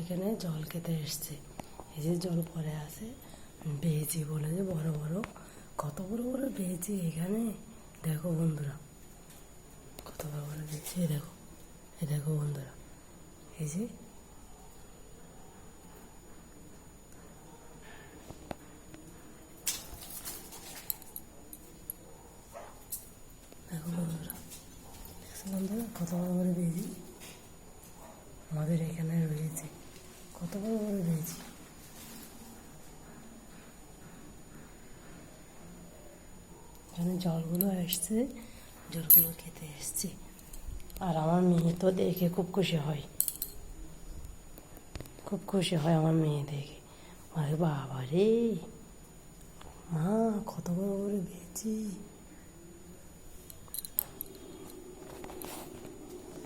এখানে জল খেতে এসছে। এই যে জল পরে আছে বেয়েছি বলে যে বড় বড়। কত বড় বড় বেয়েছি এখানে? দেখো বন্ধুরা, কত বড় বড় এই দেখো এই দেখো বন্ধুরা, এই যে। বন্ধুরা, কত বড় বড় বেজি? আমাদের এখানে কত বড় বড় এখানে জলগুলো এসছে জলগুলো খেতে এসছে আর আমার মেয়ে তো দেখে খুব খুশি হয় খুব খুশি হয় আমার মেয়ে দেখে আরে বাবা রে মা কত বড় বড় বেজি